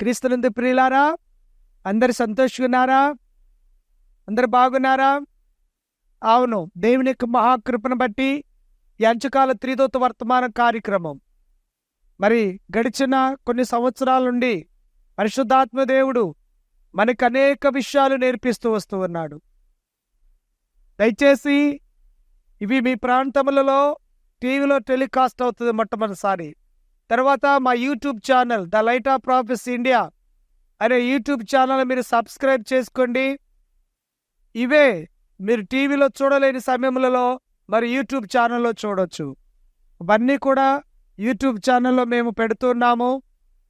క్రీస్తునందు ప్రియులారా అందరు సంతోషుకున్నారా? అందరు బాగున్నారా? అవును దేవుని యొక్క మహాకృపను బట్టి యంచకాల అంచుకాల త్రిదోత వర్తమాన కార్యక్రమం. మరి గడిచిన కొన్ని సంవత్సరాల నుండి పరిశుద్ధాత్మ దేవుడు మనకు అనేక విషయాలు నేర్పిస్తూ వస్తూ ఉన్నాడు. దయచేసి ఇవి మీ ప్రాంతములలో టీవీలో టెలికాస్ట్ అవుతుంది మొట్టమొదటిసారి. తర్వాత మా YouTube channel the light of prophets India అనే యూట్యూబ్ ఛానల్ మీరు సబ్స్క్రైబ్ చేసుకోండి. ఇవే మీరు టీవీలో చూడలేని సమయములలో మరి యూట్యూబ్ ఛానల్లో చూడొచ్చు. ఇవన్నీ కూడా యూట్యూబ్ ఛానల్లో మేము పెడుతున్నాము.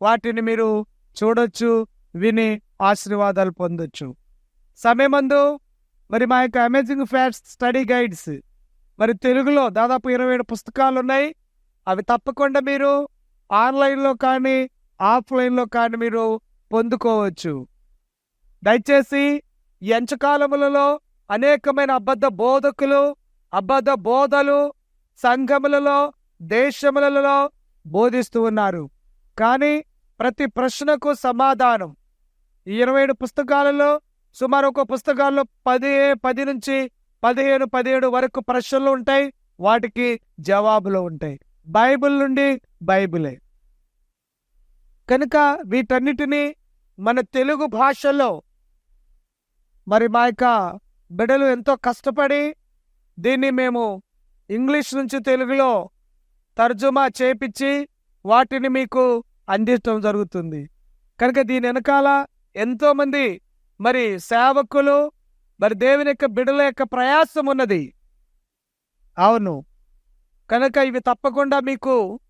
వాటిని మీరు చూడొచ్చు విని ఆశీర్వాదాలు పొందొచ్చు. సమయమందు మరి మా యొక్క అమేజింగ్ ఫ్యాట్స్ స్టడీ గైడ్స్ మరి తెలుగులో దాదాపు ఇరవై ఏడు పుస్తకాలు ఉన్నాయి అవి తప్పకుండా మీరు ఆన్లైన్లో కానీ ఆఫ్లైన్లో కానీ మీరు పొందుకోవచ్చు. దయచేసి ఎంచకాలములలో అనేకమైన అబద్ధ బోధకులు అబద్ధ బోధలు సంఘములలో దేశములలో బోధిస్తూ ఉన్నారు. కానీ ప్రతి ప్రశ్నకు సమాధానం. ఇరవై ఏడు పుస్తకాలలో సుమారు ఒక పుస్తకాల్లో పది పది నుంచి పదిహేను పదిహేడు వరకు ప్రశ్నలు ఉంటాయి. వాటికి జవాబులు ఉంటాయి. బైబిల్ నుండి బైబిలే. కనుక వీటన్నిటినీ మన తెలుగు భాషలో మరి మా యొక్క బిడ్డలు ఎంతో కష్టపడి దీన్ని మేము ఇంగ్లీష్ నుంచి తెలుగులో తర్జుమా చేపించి వాటిని మీకు అందించడం జరుగుతుంది. కనుక దీని వెనకాల ఎంతోమంది మరి సేవకులు మరి దేవుని యొక్క బిడల యొక్క ప్రయాసం ఉన్నది. అవును. కనుక ఇవి తప్పకుండా మీకు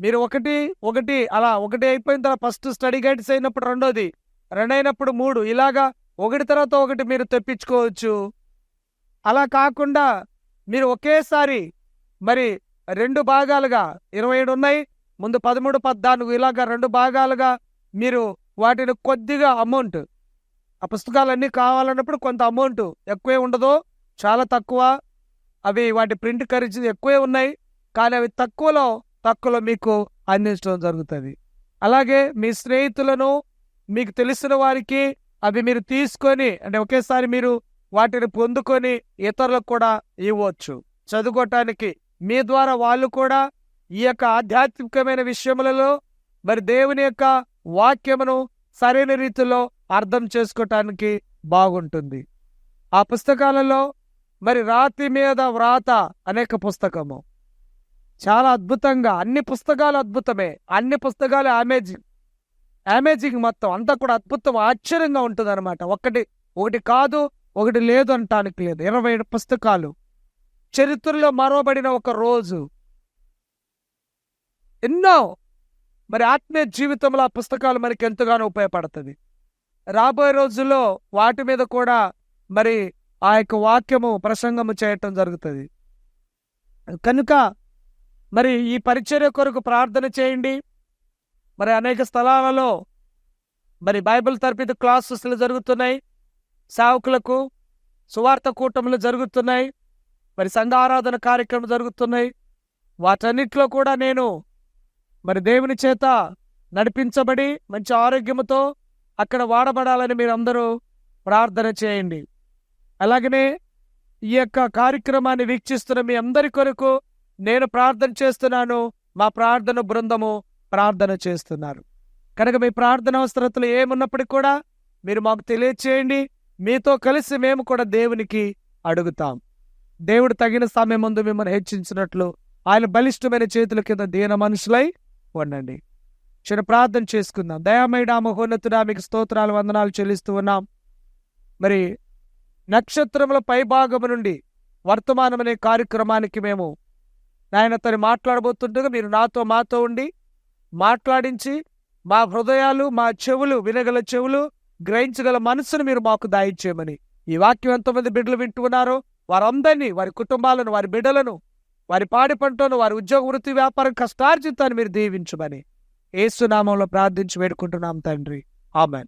మీరు ఒకటి ఒకటి అలా ఒకటి అయిపోయిన తర్వాత ఫస్ట్ స్టడీ గైడ్స్ అయినప్పుడు రెండోది రెండు అయినప్పుడు మూడు ఇలాగా ఒకటి తర్వాత ఒకటి మీరు తెప్పించుకోవచ్చు. అలా కాకుండా మీరు ఒకేసారి మరి రెండు భాగాలుగా ఇరవై ఏడు ఉన్నాయి ముందు పదమూడు పద్నాలుగు ఇలాగా రెండు భాగాలుగా మీరు వాటిని కొద్దిగా అమౌంట్ ఆ పుస్తకాలన్నీ కావాలన్నప్పుడు కొంత అమౌంట్ ఎక్కువే ఉండదు చాలా తక్కువ అవి వాటి ప్రింట్ ఖరీదు ఎక్కువే ఉన్నాయి కానీ అవి తక్కువలో తక్కువలో మీకు అందించడం జరుగుతుంది. అలాగే మీ స్నేహితులను మీకు తెలిసిన వారికి అవి మీరు తీసుకొని అంటే ఒకేసారి మీరు వాటిని పొందుకొని ఇతరులకు కూడా ఇవ్వచ్చు. చదువుకోవటానికి మీ ద్వారా వాళ్ళు కూడా ఈ యొక్క ఆధ్యాత్మికమైన విషయములలో మరి దేవుని యొక్క వాక్యమును సరైన రీతిలో అర్థం చేసుకోవటానికి బాగుంటుంది. ఆ పుస్తకాలలో మరి రాతి మీద వ్రాత అనేక పుస్తకము. చాలా అద్భుతంగా అన్ని పుస్తకాలు అద్భుతమే. అన్ని పుస్తకాలు అమేజింగ్ అమేజింగ్ మొత్తం. అంతా కూడా అద్భుతం ఆశ్చర్యంగా ఉంటుంది అనమాట ఒకటి ఒకటి కాదు ఒకటి లేదు అంటానికి లేదు. ఇరవై ఏడు పుస్తకాలు. చరిత్రలో మరవబడిన ఒక రోజు. ఎన్నో! మరి ఆత్మీయ జీవితంలో ఆ పుస్తకాలు మనకి ఎంతగానో ఉపయోగపడుతుంది. రాబోయే రోజుల్లో వాటి మీద కూడా మరి ఆ యొక్క వాక్యము ప్రసంగము చేయటం జరుగుతుంది. కనుక మరి ఈ పరిచర్య కొరకు ప్రార్థన చేయండి. మరి అనేక స్థలాలలో మరి బైబిల్ తరపిత క్లాసెస్లు జరుగుతున్నాయి. సేవకులకు సువార్త కూటములు జరుగుతున్నాయి. మరి సంఘ ఆరాధన కార్యక్రమం జరుగుతున్నాయి. వాటన్నిటిలో కూడా నేను మరి దేవుని చేత నడిపించబడి మంచి ఆరోగ్యముతో అక్కడ వాడబడాలని మీరు అందరూ ప్రార్థన చేయండి. అలాగనే ఈ యొక్క కార్యక్రమాన్ని వీక్షిస్తున్న మీ అందరి కొరకు నేను ప్రార్థన చేస్తున్నాను మా ప్రార్థన బృందము ప్రార్థన చేస్తున్నారు. కనుక మీ ప్రార్థన అవసరతలు ఏమున్నప్పటికీ కూడా మీరు మాకు తెలియచేయండి మీతో కలిసి మేము కూడా దేవునికి అడుగుతాం. దేవుడు తగిన సమయం ముందు మిమ్మల్ని హెచ్చించినట్లు ఆయన బలిష్టమైన చేతుల కింద దీన మనుషులై ఉండండి. చిన్న ప్రార్థన చేసుకుందాం. దయామయుడా మహోన్నతుడా మీకు స్తోత్రాలు వందనాలు చెల్లిస్తూ ఉన్నాం. మరి నక్షత్రముల పైభాగము నుండి వర్తమానం అనే కార్యక్రమానికి మేము నాయన తను మాట్లాడబోతుండగా మీరు నాతో మాతో ఉండి మాట్లాడించి మా హృదయాలు మా చెవులు వినగల చెవులు గ్రహించగల మనసును మీరు మాకు దాయిచ్చేయమని ఈ వాక్యం ఎంతోమంది బిడ్డలు వింటున్నారో వారందరినీ వారి కుటుంబాలను వారి బిడ్డలను వారి పాడి పంటను వారి ఉద్యోగ వృత్తి వ్యాపారం కష్టార్జితాన్ని మీరు దీవించమని. ఏసునామంలో ప్రార్థించి వేడుకుంటున్నాం తండ్రి. ఆమెన్.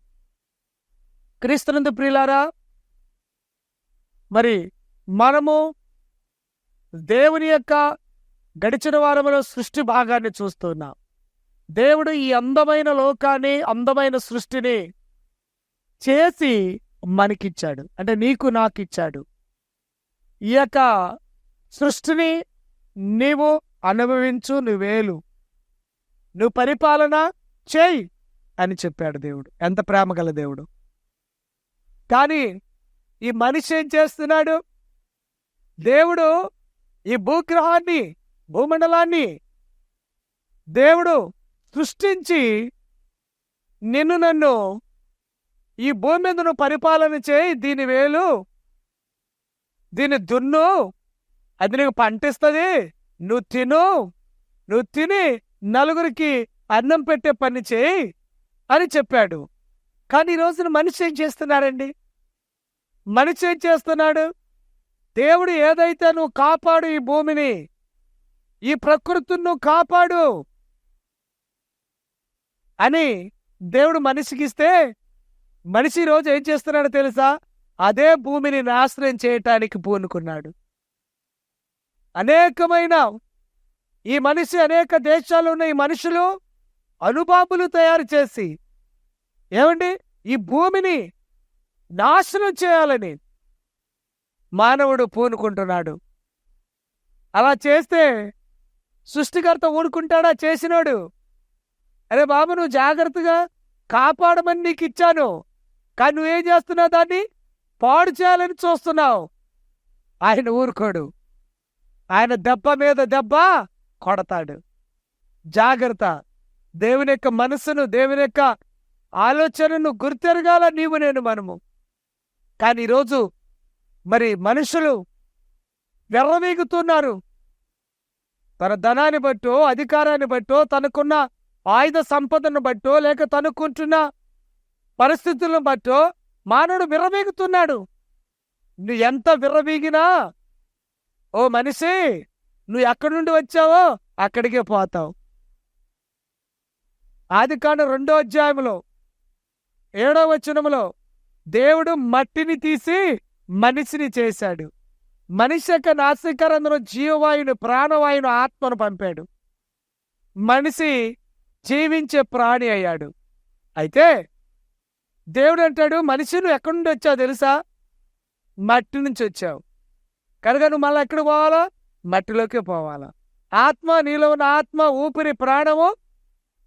క్రీస్తునందు ప్రియులారా మరి మనము దేవుని యొక్క గడిచిన వారంలో సృష్టి భాగాన్ని చూస్తున్నాం. దేవుడు ఈ అందమైన లోకాన్ని అందమైన సృష్టిని చేసి మనకిచ్చాడు. అంటే నీకు నాకు ఇచ్చాడు ఈ యొక్క సృష్టిని నీవు అనుభవించు నువ్వేలు నువ్వు పరిపాలన చేయి అని చెప్పాడు దేవుడు. ఎంత ప్రేమ గల దేవుడు. కానీ ఈ మనిషి ఏం చేస్తున్నాడు? దేవుడు ఈ భూగ్రహాన్ని భూమండలాన్ని దేవుడు సృష్టించి నిన్ను నన్ను ఈ భూమి మీద నువ్వు పరిపాలన చేయి. దీని వేలు దీని దున్ను అది నీకు పంటిస్తుంది. నువ్వు తిను నువ్వు తిని నలుగురికి అన్నం పెట్టే పని చేయి అని చెప్పాడు. కానీ ఈ రోజున మనిషి ఏం చేస్తున్నాడండి? మనిషి ఏం చేస్తున్నాడు? దేవుడు ఏదైతే నువ్వు కాపాడు ఈ భూమిని ఈ ప్రకృతిని కాపాడు అని దేవుడు మనిషికి ఇస్తే మనిషి రోజు ఏం చేస్తున్నాడో తెలుసా? అదే భూమిని నాశనం చేయటానికి పూనుకున్నాడు. అనేకమైన ఈ మనిషి అనేక దేశాలు ఉన్న ఈ మనుషులు అనుబాబులు తయారు చేసి ఏమండి? ఈ భూమిని నాశనం చేయాలని మానవుడు పూనుకుంటున్నాడు. అలా చేస్తే సృష్టికర్త ఊరుకుంటాడా? చేసినాడు. అరే బాబు నువ్వు జాగ్రత్తగా కాపాడమని నీకు ఇచ్చాను. కానీ నువ్వేం చేస్తున్నావు దాన్ని? పాడు చేయాలని చూస్తున్నావు. ఆయన ఊరుకోడు. ఆయన దెబ్బ మీద దెబ్బ కొడతాడు. జాగ్రత్త. దేవుని యొక్క మనసును దేవుని యొక్క ఆలోచనను గుర్తెరగాల నీవు నేను మనము. కానీ ఈరోజు మరి మనుషులు వెర్రవీగుతున్నారు. తన ధనాన్ని బట్టో అధికారాన్ని బట్టో తనకున్న ఆయుధ సంపదను బట్టో లేక తనుకుంటున్న పరిస్థితులను బట్టో మానవుడు విర్రవీగుతున్నాడు. నువ్వు ఎంత విర్రవీగినా ఓ మనిషి నువ్వు ఎక్కడి నుండి వచ్చావో అక్కడికే పోతావు. ఆది కాను రెండో అధ్యాయంలో ఏడో వచనములో దేవుడు మట్టిని తీసి మనిషిని చేశాడు. మనిషి యొక్క నాసికరంధ్రం జీవవాయుని ప్రాణవాయుని ఆత్మను పంపాడు. మనిషి జీవించే ప్రాణి అయ్యాడు. అయితే దేవుడు అంటాడు మనిషి నువ్వు ఎక్కడి నుండి వచ్చావు తెలుసా? మట్టి నుంచి వచ్చావు. కనుక నువ్వు మళ్ళీ ఎక్కడికి పోవాలా? మట్టిలోకి పోవాలా. ఆత్మ నీలో ఉన్న ఆత్మ ఊపిరి ప్రాణము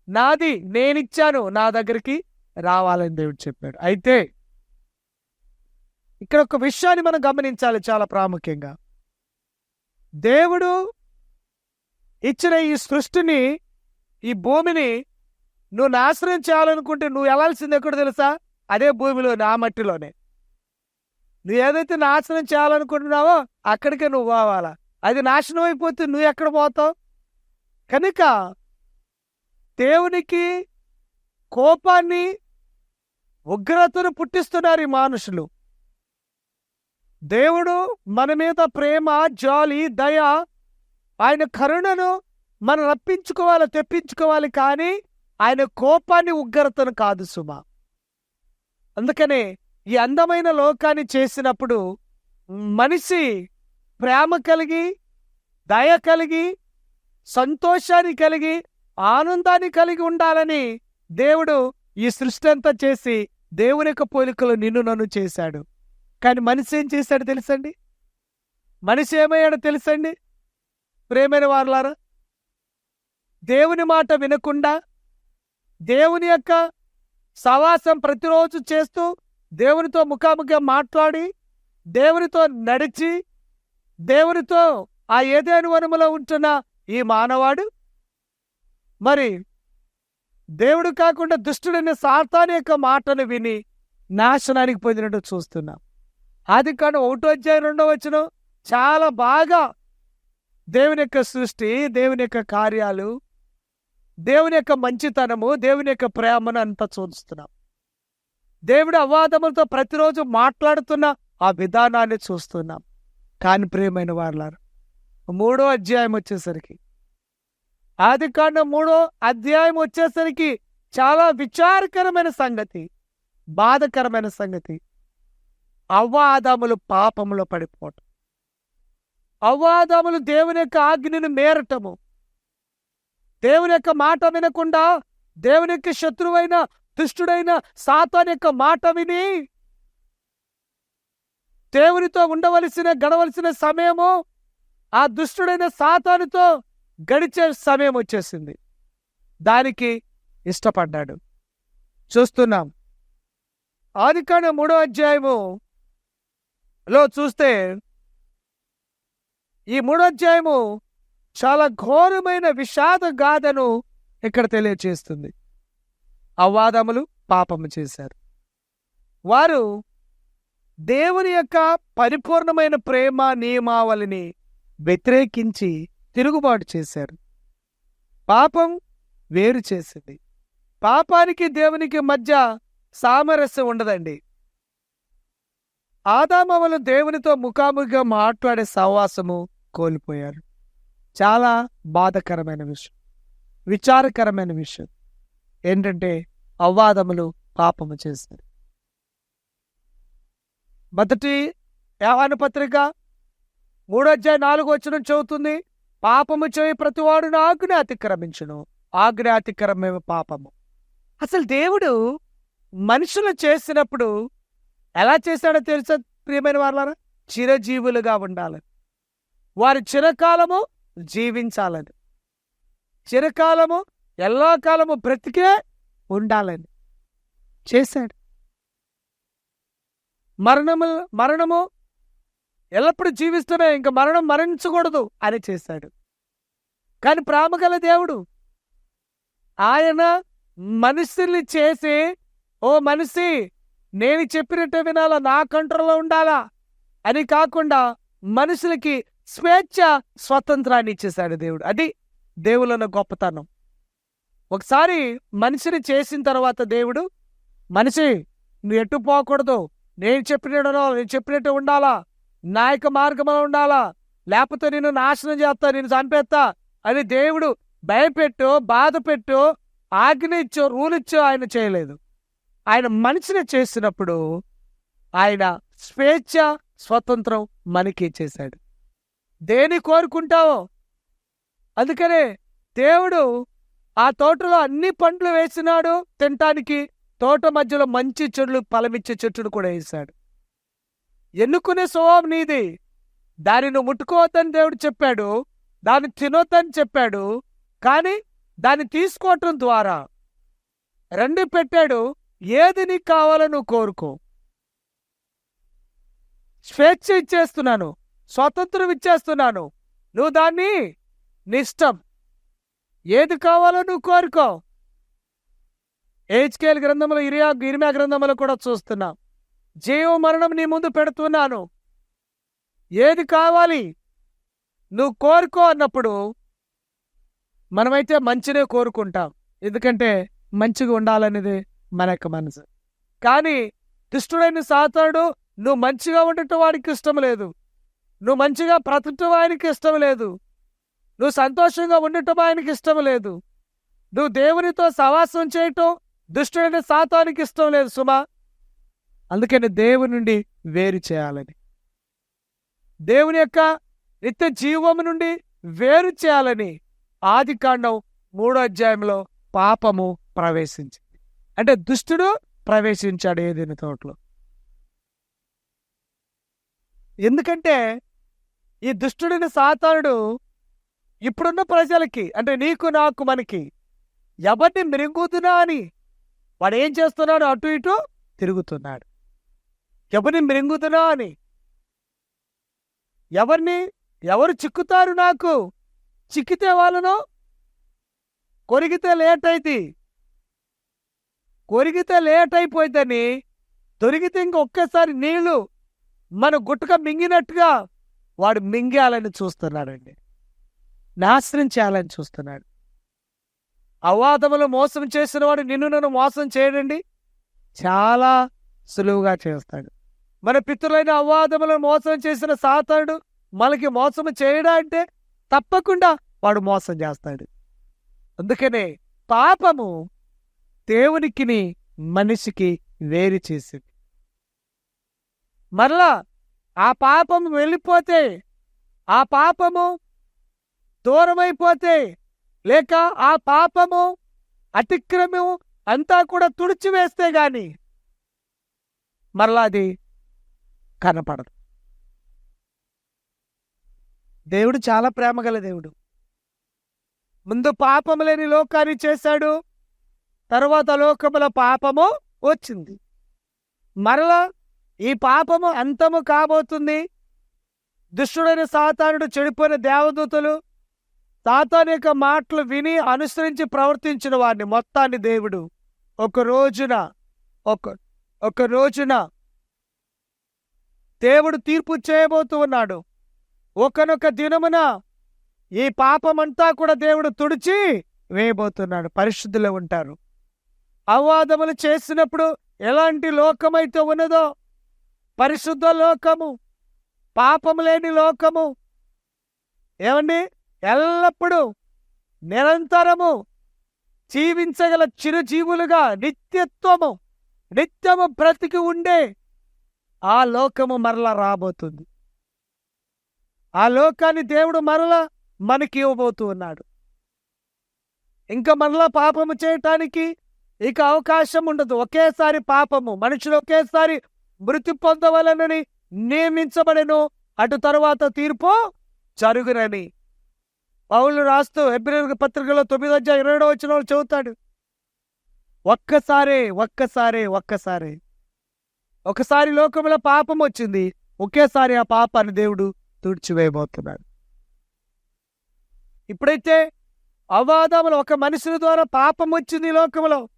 నాది నేనిచ్చాను నా దగ్గరికి రావాలని దేవుడు చెప్పాడు. అయితే ఇక్కడ ఒక విషయాన్ని మనం గమనించాలి చాలా ప్రాముఖ్యంగా. దేవుడు ఇచ్చిన ఈ సృష్టిని ఈ భూమిని నువ్వు నాశనం చేయాలనుకుంటే నువ్వు వెళ్ళాల్సింది ఎక్కడ తెలుసా? అదే భూమిలో నా మట్టిలోనే. నువ్వు ఏదైతే నాశనం చేయాలనుకుంటున్నావో అక్కడికే నువ్వు పోవాలా? అది నాశనం అయిపోతే నువ్వు ఎక్కడ పోతావు? కనుక దేవునికి కోపాన్ని ఉగ్రతను పుట్టిస్తున్నారు ఈ మానుషులు. దేవుడు మన మీద ప్రేమ జాలి దయ ఆయన కరుణను మనం రప్పించుకోవాలి తెప్పించుకోవాలి కానీ ఆయన కోపాన్ని ఉగ్రతను కాదు సుమ. అందుకనే ఈ అందమైన లోకాన్ని చేసినప్పుడు మనిషి ప్రేమ కలిగి దయ కలిగి సంతోషాన్ని కలిగి ఆనందాన్ని కలిగి ఉండాలని దేవుడు ఈ సృష్టి అంతా చేసి దేవుని యొక్క పోలికలు నిన్ను నన్ను చేశాడు. కానీ మనిషి ఏం చేశాడు తెలుసండి? మనిషి ఏమయ్యాడో తెలుసండి? ప్రేమైన వారులారా దేవుని మాట వినకుండా దేవుని యొక్క సవాసం ప్రతిరోజు చేస్తూ దేవునితో ముఖాముఖిగా మాట్లాడి దేవునితో నడిచి దేవునితో ఆ ఏదేను వనములో ఉంటున్న ఈ మానవాడు మరి దేవుడు కాకుండా దుష్టుడైన సాతాన్ యొక్క మాటను విని నాశనానికి పొందినట్టు చూస్తున్నాం. ఆది కాండం ఒకటో అధ్యాయం రెండో వచ్చిన చాలా బాగా దేవుని యొక్క సృష్టి దేవుని యొక్క కార్యాలు దేవుని యొక్క మంచితనము దేవుని యొక్క ప్రేమను అంతా చూస్తున్నాం. దేవుడు అవాదములతో ప్రతిరోజు మాట్లాడుతున్న ఆ విధానాన్ని చూస్తున్నాం. కాని ప్రియమైన వాళ్ళారు మూడో అధ్యాయం వచ్చేసరికి ఆది కాండం మూడో అధ్యాయం వచ్చేసరికి చాలా విచారకరమైన సంగతి బాధకరమైన సంగతి. అవాదములు పాపములో పడిపోవటం. అవాదములు దేవుని యొక్క ఆజ్ఞను మేరటము. దేవుని యొక్క మాట వినకుండా దేవుని యొక్క శత్రువైన దుష్టుడైన సాతాన్ యొక్క మాట విని దేవునితో ఉండవలసిన గడవలసిన సమయము ఆ దుష్టుడైన సాతానుతో గడిచే సమయం వచ్చేసింది. దానికి ఇష్టపడ్డాడు. చూస్తున్నాం. ఆదికాండ మూడో అధ్యాయము లో చూస్తే ఈ మూడోధ్యాయము చాలా ఘోరమైన విషాద గాథను ఇక్కడ తెలియచేస్తుంది. అవాదములు పాపము చేశారు. వారు దేవుని యొక్క పరిపూర్ణమైన ప్రేమ నియమావళిని వ్యతిరేకించి తిరుగుబాటు చేశారు. పాపం వేరు చేసింది. పాపానికి దేవునికి మధ్య సామరస్యం ఉండదండి. ఆదామవలు దేవునితో ముఖాముఖిగా మాట్లాడే సహవాసము కోల్పోయారు. చాలా బాధకరమైన విషయం విచారకరమైన విషయం. ఏంటంటే అవ్వాదములు పాపము చేశారు. మొదటి యావాను పత్రిక మూడోధ్యాయ నాలుగు వచ్చిన చదువుతుంది పాపము చేయి ప్రతివాడు ఆజ్ఞ అతిక్రమించును. ఆజ్ఞ అతిక్రమే పాపము. అసలు దేవుడు మనుషులు చేసినప్పుడు ఎలా చేశాడో తెలుసా ప్రియమైన వాళ్ళారా చిరజీవులుగా ఉండాలని. వారు చిరకాలము జీవించాలని. చిరకాలము ఎల్లకాలము బ్రతికే ఉండాలని చేశాడు. మరణము మరణము ఎల్లప్పుడూ జీవిస్తూనే ఇంకా మరణం మరణించకూడదు అని చేశాడు. కానీ ప్రేమగల దేవుడు ఆయన మనుషుల్ని చేసి ఓ మనిషి నేను చెప్పినట్టు వినాలా? నా కంట్రోల్లో ఉండాలా? అని కాకుండా మనుషులకి స్వేచ్ఛ స్వతంత్రాన్ని ఇచ్చేశాడు దేవుడు. అది దేవుళ్ళన్న గొప్పతనం. ఒకసారి మనిషిని చేసిన తర్వాత దేవుడు మనిషి నువ్వు ఎటు పోకూడదు. నేను చెప్పినట్టు నేను చెప్పినట్టు ఉండాలా? నా యొక్క మార్గంలో ఉండాలా? లేకపోతే నేను నాశనం చేస్తా నేను చంపేస్తా అని దేవుడు భయపెట్టు బాధ పెట్టు ఆజ్ఞ ఇచ్చో రూల్ ఇచ్చో ఆయన చేయలేదు. ఆయన మనిషిని చేసినప్పుడు ఆయన స్వేచ్ఛ స్వతంత్రం మనకి చేశాడు. దేని కోరుకుంటావో? అందుకనే దేవుడు ఆ తోటలో అన్ని పండ్లు వేసినాడు తినటానికి. తోట మధ్యలో మంచి చెట్లు ఫలమిచ్చే చెట్టును కూడా వేశాడు. ఎన్నుకునే స్వభావం నీది. దానిని ముట్టుకోవద్దని దేవుడు చెప్పాడు. దాన్ని తినొద్దని చెప్పాడు. కానీ దాన్ని తీసుకోవటం ద్వారా రెండు పెట్టాడు. ఏది నీకు కావాలో నువ్వు కోరుకో. స్వేచ్ఛ ఇచ్చేస్తున్నాను స్వాతంత్రం ఇచ్చేస్తున్నాను. నువ్వు దాన్ని నిష్టం. ఏది కావాలో నువ్వు కోరుకో. ఏజ్కేల్ గ్రంథములు ఇరియా ఇరిమా గ్రంథములు కూడా చూస్తున్నా. జీవ మరణం నీ ముందు పెడుతున్నాను. ఏది కావాలి నువ్వు కోరుకో అన్నప్పుడు మనమైతే మంచినే కోరుకుంటాం. ఎందుకంటే మంచిగా ఉండాలనేది మన యొక్క మనసు. కానీ దుష్టుడైన సాతాడు నువ్వు మంచిగా ఉండటం వాడికి ఇష్టం లేదు. నువ్వు మంచిగా బ్రతకటం ఆయనకి ఇష్టం లేదు. నువ్వు సంతోషంగా ఉండటం ఆయనకి ఇష్టం లేదు. నువ్వు దేవునితో సవాసం చేయటం దుష్టుడైన సాతానికి ఇష్టం లేదు సుమా. అందుకని దేవుని నుండి వేరు చేయాలని. దేవుని యొక్క నిత్య జీవము నుండి వేరు చేయాలని ఆది కాండం మూడో అధ్యాయంలో పాపము ప్రవేశించింది. అంటే దుష్టుడు ప్రవేశించాడు ఏదైనా తోటలో ఎందుకంటే ఈ దుష్టుడిని సాతానుడు ఇప్పుడున్న ప్రజలకి అంటే నీకు నాకు మనకి ఎవరిని మెరుగుతున్నా అని వాడు ఏం చేస్తున్నాడు? అటు ఇటు తిరుగుతున్నాడు. ఎవరిని మెరుగుతున్నా అని ఎవరిని ఎవరు చిక్కుతారు నాకు? చిక్కితే వాళ్ళను కొరిగితే లేట్ అయితే కొరిగితే లేట్ అయిపోయిందని దొరికితే ఇంకొక్కసారి నీళ్ళు మన గుట్టక మింగినట్టుగా వాడు మింగేయాలని చూస్తున్నాడండి. నాశనం చేయాలని చూస్తున్నాడు. అవాదములు మోసం చేసిన వాడు నిన్ను నన్ను మోసం చేయడండి. చాలా సులువుగా చేస్తాడు. మన పితృలైన అవాదములను మోసం చేసిన సాతాడు మనకి మోసం చేయడా అంటే తప్పకుండా వాడు మోసం చేస్తాడు. అందుకనే పాపము దేవునికిని మనిషికి వేరు చేసింది. మరలా ఆ పాపము వెళ్ళిపోతే ఆ పాపము దూరమైపోతే లేక ఆ పాపము అతిక్రమం అంతా కూడా తుడిచివేస్తే గాని మరలా అది కనపడదు. దేవుడు చాలా ప్రేమగల దేవుడు. ముందు పాపము లేని లోకాన్ని చేశాడు తర్వాత లోకముల పాపము వచ్చింది. మరలా ఈ పాపము అంతము కాబోతుంది. దుష్టుడైన సాతానుడు చెడిపోయిన దేవదూతలు సాతాను యొక్క మాటలు విని అనుసరించి ప్రవర్తించిన వారిని మొత్తాన్ని దేవుడు ఒక రోజున ఒక ఒక రోజున దేవుడు తీర్పు చేయబోతూ ఉన్నాడు. ఒకనొక దినమున ఈ పాపమంతా కూడా దేవుడు తుడిచి వేయబోతున్నాడు. పరిశుద్ధులు ఉంటారు. అవాదములు చేసినప్పుడు ఎలాంటి లోకమైతే ఉన్నదో పరిశుద్ధ లోకము పాపము లేని లోకము ఏమండి? ఎల్లప్పుడూ నిరంతరము జీవించగల చిరుజీవులుగా నిత్యత్వము నిత్యము బ్రతికి ఉండే ఆ లోకము మరలా రాబోతుంది. ఆ లోకాన్ని దేవుడు మరలా మనకి ఇవ్వబోతూ ఉన్నాడు. ఇంకా మరలా పాపము చేయటానికి ఇక అవకాశం ఉండదు. ఒకేసారి పాపము. మనుషులు ఒకేసారి మృతి పొందవలనని నియమించబడెను. అటు తరువాత తీర్పు జరుగునని. పౌలు రాస్తూ ఎబ్రిల్ పత్రికలో తొమ్మిది అధ్యాయ ఇరవై వచ్చిన వాళ్ళు చెబుతాడు. ఒక్కసారే ఒక్కసారే ఒక్కసారే. ఒకసారి లోకంలో పాపం వచ్చింది. ఒకేసారి ఆ పాపాన్ని దేవుడు తుడిచివేయబోతున్నాడు. ఇప్పుడైతే అవాదములు ఒక మనిషిని ద్వారా పాపం వచ్చింది లోకంలో. లోకములో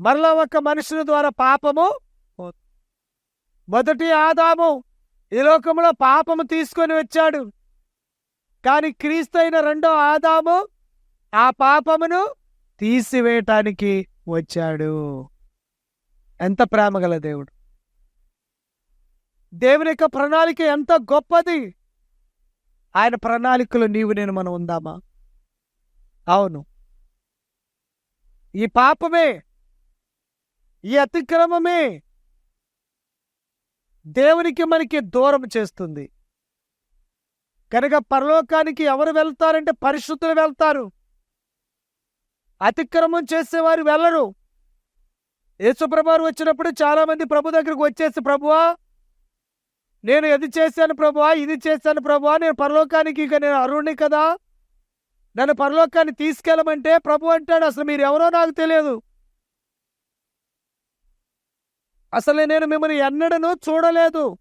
మరలా ఒక మనుషుని ద్వారా పాపము మొదటి ఆదాము ఈ లోకంలో పాపము తీసుకొని వచ్చాడు. కానీ క్రీస్తు అయిన రెండో ఆదాము ఆ పాపమును తీసివేయటానికి వచ్చాడు. ఎంత ప్రేమగల దేవుడు. దేవుని యొక్క ప్రణాళిక ఎంత గొప్పది. ఆయన ప్రణాళికలో నీవు నేను మనం ఉందామా? అవును. ఈ పాపమే ఈ అతిక్రమమే దేవునికి మనకి దూరం చేస్తుంది. కనుక పరలోకానికి ఎవరు వెళ్తారంటే పరిశుద్ధులు వెళ్తారు. అతిక్రమం చేసేవారు వెళ్ళరు. యేసుప్రభారు వచ్చినప్పుడు చాలామంది ప్రభు దగ్గరకు వచ్చేసి ప్రభువా నేను అది చేశాను ప్రభువా ఇది చేశాను ప్రభువా నేను పరలోకానికి ఇక నేను అరుణ్ణి కదా. నన్ను పరలోకాన్ని తీసుకెళ్ళమంటే ప్రభు అంటాడు. అసలు మీరు ఎవరో నాకు తెలియదు. అసలు నేను మిమ్మల్ని ఎన్నడను చూడలేదు.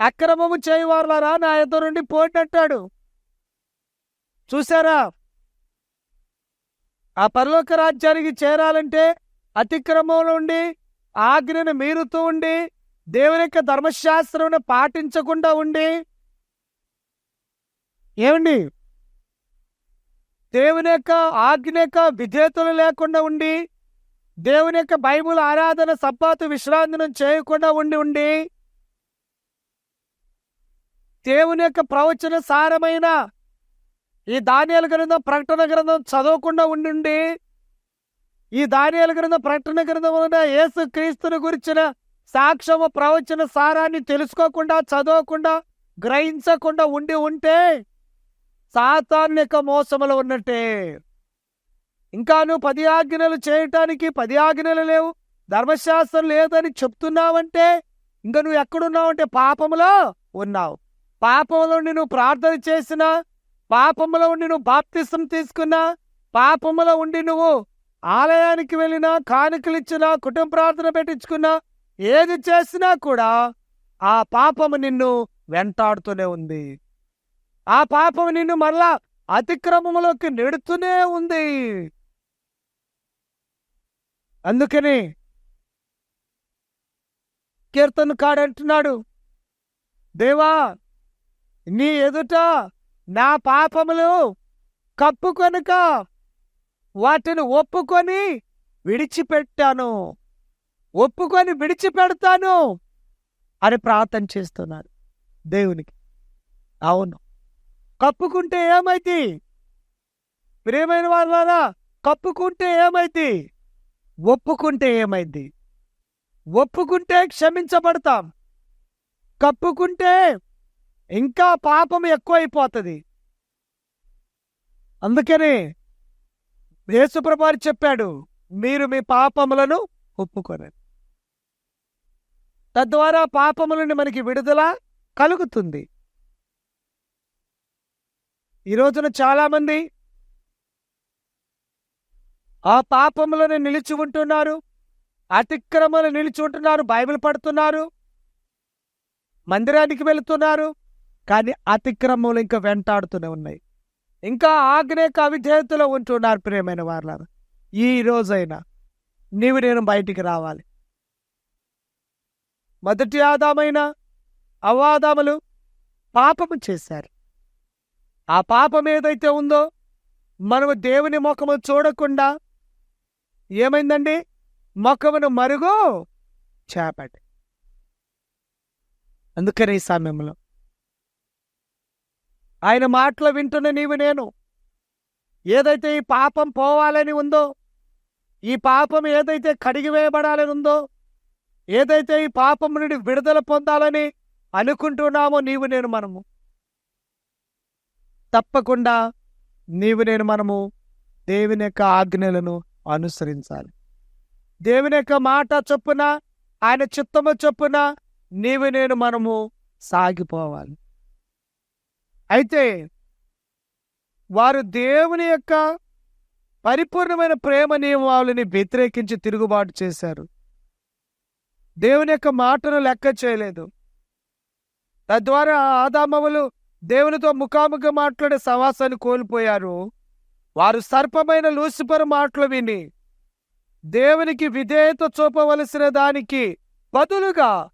అక్రమము చేయవారులారా నా ఎదురు నుండి పోయినట్టాడు. చూసారా ఆ పరలోక రాజ్యానికి చేరాలంటే అతిక్రమంలో ఉండి ఆజ్ఞను మీరుతూ ఉండి దేవుని యొక్క ధర్మశాస్త్రం పాటించకుండా ఉండి ఏమండి? దేవుని యొక్క ఆజ్ఞ యొక్క విధేతలు లేకుండా ఉండి దేవుని యొక్క బైబుల్ ఆరాధన సబ్బాతు విశ్రాంతినం చేయకుండా ఉండి ఉండి దేవుని యొక్క ప్రవచన సారమైన ఈ ధాన్యాల గ్రంథం ప్రకటన గ్రంథం చదవకుండా ఉండి ఈ ధాన్యాల గ్రంథం ప్రకటన గ్రంథం వలన యేసు క్రీస్తుని గురించిన సాక్ష్యము ప్రవచన సారాన్ని తెలుసుకోకుండా చదవకుండా గ్రహించకుండా ఉండి ఉంటే సాతాను యొక్క మోసములు ఉన్నట్టే. ఇంకా నువ్వు పది ఆజ్ఞలు చేయటానికి పది ఆజ్ఞలు లేవు. ధర్మశాస్త్రం లేదని చెప్తున్నావంటే ఇంకా నువ్వు ఎక్కడున్నావంటే పాపములో ఉన్నావు. పాపంలో ఉండి నువ్వు ప్రార్థన చేసినా పాపములో ఉండి నువ్వు బాప్తిసం తీసుకున్నా పాపములో ఉండి నువ్వు ఆలయానికి వెళ్ళినా కానుకలు ఇచ్చినా కుటుంబ ప్రార్థన పెట్టించుకున్నా ఏది చేసినా కూడా ఆ పాపము నిన్ను వెంటాడుతూనే ఉంది. ఆ పాపము నిన్ను మరలా అతిక్రమములోకి నెడుతూనే ఉంది. అందుకని కీర్తన కాడంటున్నాడు దేవా నీ ఎదుట నా పాపములు కప్పు కనుక వాటిని ఒప్పుకొని విడిచిపెట్టాను ఒప్పుకొని విడిచిపెడతాను అని ప్రార్థన చేస్తున్నారు దేవునికి. అవును. కప్పుకుంటే ఏమైంది ప్రియమైన వాళ్ళ కప్పుకుంటే ఏమైంది ఒప్పుకుంటే ఏమైంది? ఒప్పుకుంటే క్షమించబడతాం. కప్పుకుంటే ఇంకా పాపం ఎక్కువైపోతుంది. అందుకని యేసుప్రభారి చెప్పాడు మీరు మీ పాపములను ఒప్పుకొనండి తద్వారా పాపములను మనకి విడుదల కలుగుతుంది. ఈ రోజున చాలామంది ఆ పాపములను నిలిచి ఉంటున్నారు. అతిక్రమలు నిలిచి ఉంటున్నారు. బైబిల్ పడుతున్నారు. మందిరానికి వెళుతున్నారు. కానీ అతిక్రమములు ఇంకా వెంటాడుతూనే ఉన్నాయి. ఇంకా ఆగ్నేక అవిధేయతలో ఉంటున్నారు ప్రియమైన వాళ్ళ ఈ రోజైనా నీవు నేను బయటికి రావాలి. మొదటి ఆదామైన అవాదాములు పాపము చేశారు. ఆ పాపం ఏదైతే ఉందో మనము దేవుని ముఖము చూడకుండా ఏమైందండి? ముఖమును మరుగు చేపట్టి అందుకని ఈ సమయంలో. ఆయన మాటలు వింటున్న నీవు నేను. ఏదైతే ఈ పాపం పోవాలని ఉందో ఈ పాపం ఏదైతే కడిగివేయబడాలని ఉందో ఏదైతే ఈ పాపం నుండి విడుదల పొందాలని అనుకుంటున్నామో నీవు నేను మనము. తప్పకుండా నీవు నేను మనము దేవుని యొక్క ఆజ్ఞలను అనుసరించాలి. దేవుని యొక్క మాట చొప్పున ఆయన చిత్తము చొప్పున నీవు నేను మనము సాగిపోవాలి. అయితే వారు దేవుని యొక్క పరిపూర్ణమైన ప్రేమ నియమావళిని వ్యతిరేకించి తిరుగుబాటు చేశారు. దేవుని యొక్క మాటను లెక్క చేయలేదు. తద్వారా ఆదామవులు దేవునితో ముఖాముఖి మాట్లాడే సవాసాన్ని కోల్పోయారు. వారు సర్పమైన లూసిఫర్ మాటలు విని దేవునికి విధేయత చూపవలసిన దానికి బదులుగా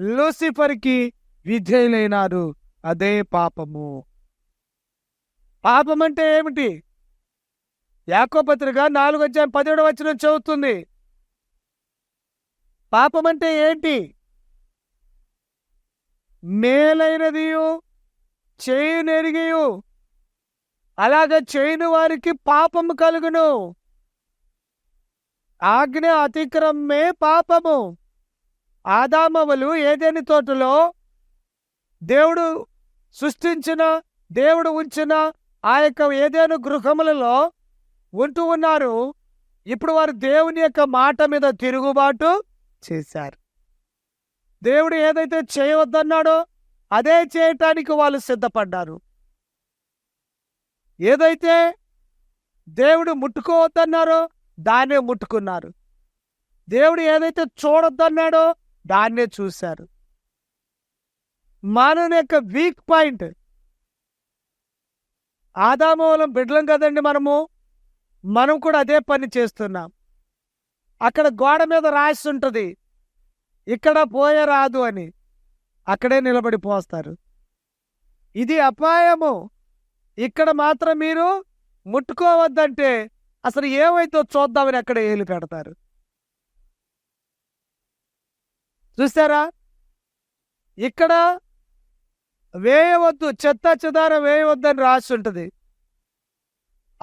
లూసిఫర్కి విధేయులైనారు. అదే పాపము. పాపం అంటే ఏమిటి? యాకోపత్రిక నాలుగు అధ్యాయం పదిహేడు వచ్చిన చదువుతుంది పాపం అంటే ఏంటి? మేలైనదియు చేయనెరిగియు అలాగ చేయని వారికి పాపము కలుగును. ఆజ్ఞ అతిక్రమే పాపము. ఆదామవులు ఏదేని తోటలో? దేవుడు సృష్టించిన దేవుడు ఉంచిన ఆ యొక్క ఏదేను గృహములలో ఉంటూ ఉన్నారు. ఇప్పుడు వారు దేవుని యొక్క మాట మీద తిరుగుబాటు చేశారు. దేవుడు ఏదైతే చేయవద్దన్నాడో అదే చేయటానికి వాళ్ళు సిద్ధపడ్డారు. ఏదైతే దేవుడు ముట్టుకోవద్దన్నారో దాన్నే ముట్టుకున్నారు. దేవుడు ఏదైతే చూడొద్దన్నాడో దాన్నే చూశారు. మానవుని యొక్క వీక్ పాయింట్ ఆదామూలం బిడ్డలం కదండి మనము. మనం కూడా అదే పని చేస్తున్నాం. అక్కడ గోడ మీద రాసి ఉంటుంది. ఇక్కడ పోయరాదు అని. అక్కడే నిలబడి పోస్తారు. ఇది అపాయము. ఇక్కడ మాత్రం మీరు ముట్టుకోవద్దంటే అసలు ఏమైతో చూద్దామని అక్కడ ఏలు పెడతారు. చూసారా ఇక్కడ వేయవద్దు చెత్త చెదార వేయవద్దని రాసి ఉంటుంది.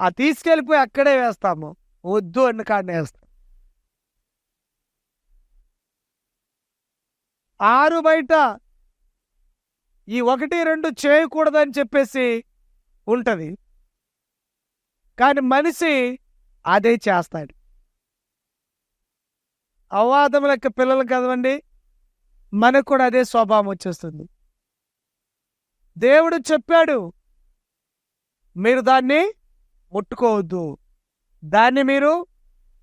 ఆ తీసుకెళ్ళిపోయి అక్కడే వేస్తాము. వద్దు అన్న కాడనే వేస్తాం. ఆరు బయట ఈ ఒకటి రెండు చేయకూడదని చెప్పేసి ఉంటది. కానీ మనిషి అదే చేస్తాడు. అవాదం లెక్క పిల్లలు కదవండి మనకు కూడా అదే స్వభావం వచ్చేస్తుంది. దేవుడు చెప్పాడు మీరు దాన్ని ముట్టుకోవద్దు. దాన్ని మీరు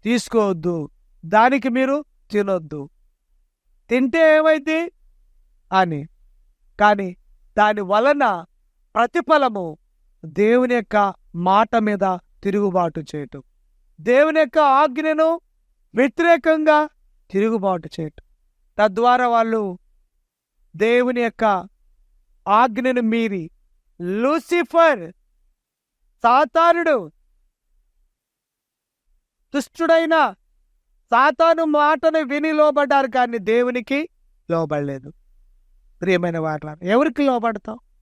తీసుకోవద్దు. దానికి మీరు తినొద్దు. తింటే ఏమైంది అని. కానీ దాని వలన ప్రతిఫలము దేవుని యొక్క మాట మీద తిరుగుబాటు చేయటం. దేవుని యొక్క ఆజ్ఞను వ్యతిరేకంగా తిరుగుబాటు చేయటం. తద్వారా వాళ్ళు దేవుని యొక్క ఆజ్ఞను మీరి లూసిఫర్ సాతానుడు దుష్టుడైన సాతాను మాటను విని లోబడ్డారు కానీ దేవునికి లోబడలేదు. ప్రియమైన వాట్ల ఎవరికి లోబడతావు?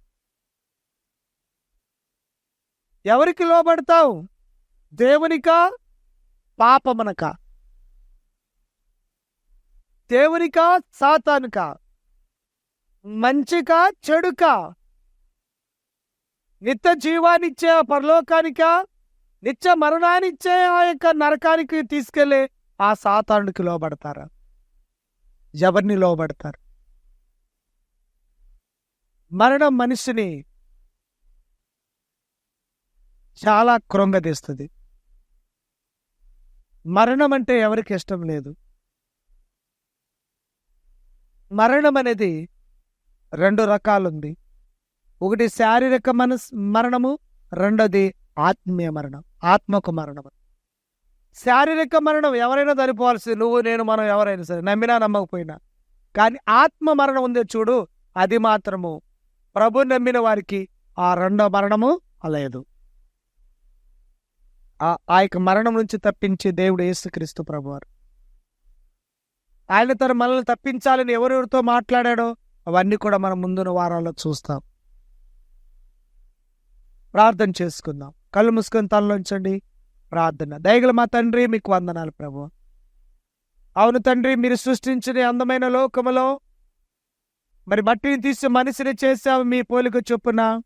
ఎవరికి లోబడతావు? దేవునికా? పాపమునక? దేవునికా? సాతానుకా? మంచికా? చెడుకా? నిత్య జీవానిచ్చే ఆ పరలోకానికా? నిత్య మరణానిచ్చే ఆ యొక్క నరకానికి తీసుకెళ్ళే ఆ సాతానుడికి లోబడతారా? ఎవరిని లోబడతారు? మరణం మనిషిని చాలా క్రొంగదీస్తుంది మరణం అంటే ఎవరికి ఇష్టం లేదు. మరణం అనేది రెండు రకాలుంది. ఒకటి శారీరక మనస్ మరణము రెండోది ఆత్మీయ మరణం ఆత్మకు మరణం. శారీరక మరణం ఎవరైనా చనిపోవాల్సి నువ్వు నేను మనం ఎవరైనా సరే నమ్మినా నమ్మకపోయినా. కానీ ఆత్మ మరణం ఉందే చూడు అది మాత్రము. ప్రభు నమ్మిన వారికి ఆ రెండో మరణము లేదు. ఆ యొక్క మరణం నుంచి తప్పించే దేవుడు యేసుక్రీస్తు ప్రభువారు. ఆయన తన మనల్ని తప్పించాలని ఎవరెవరితో మాట్లాడాడో అవన్నీ కూడా మనం ముందున్న వారాల్లో చూస్తాం. ప్రార్థన చేసుకుందాం. కళ్ళు మూసుకొని తనలోంచండి ప్రార్థన. దయగల మా తండ్రి మీకు వందనాలు ప్రభు. అవును తండ్రి మీరు సృష్టించిన అందమైన లోకములో మరి మట్టిని తీసి మనిషిని చేశావు మీ పోలిక చొప్పున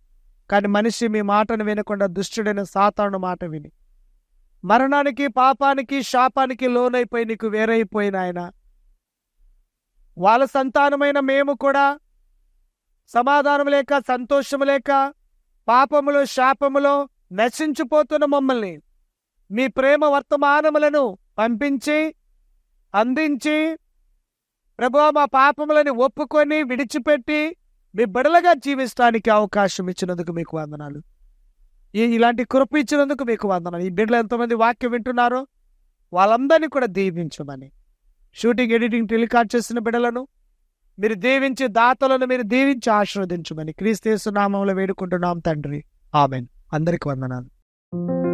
కానీ మనిషి మీ మాటను వినకుండా దుష్టుడైన సాతాను మాట విని మరణానికి పాపానికి శాపానికి లోనైపోయి నీకు వేరైపోయిన ఆయన. వాళ్ళ సంతానమైన మేము కూడా సమాధానం లేక సంతోషం లేక పాపములో శాపములో నశించిపోతున్న మమ్మల్ని మీ ప్రేమ వర్తమానములను పంపించి అందించి ప్రభు మా పాపములని ఒప్పుకొని విడిచిపెట్టి మీ బిడలగా జీవిస్తానికి అవకాశం ఇచ్చినందుకు మీకు వందనాలు. ఈ ఇలాంటి కృప ఇచ్చినందుకు మీకు వందనాలు. ఈ బిడ్డలు ఎంతమంది వాక్యం వింటున్నారో వాళ్ళందరినీ కూడా దీవించమని. షూటింగ్ ఎడిటింగ్ టెలికాస్ట్ చేసిన బిడ్డలను మీరు దీవించి దాతలను మీరు దీవించి ఆశీర్వదించమని. క్రీస్తు నామంలో వేడుకుంటున్నాం తండ్రి. ఆమెన్. అందరికి వందనాలు.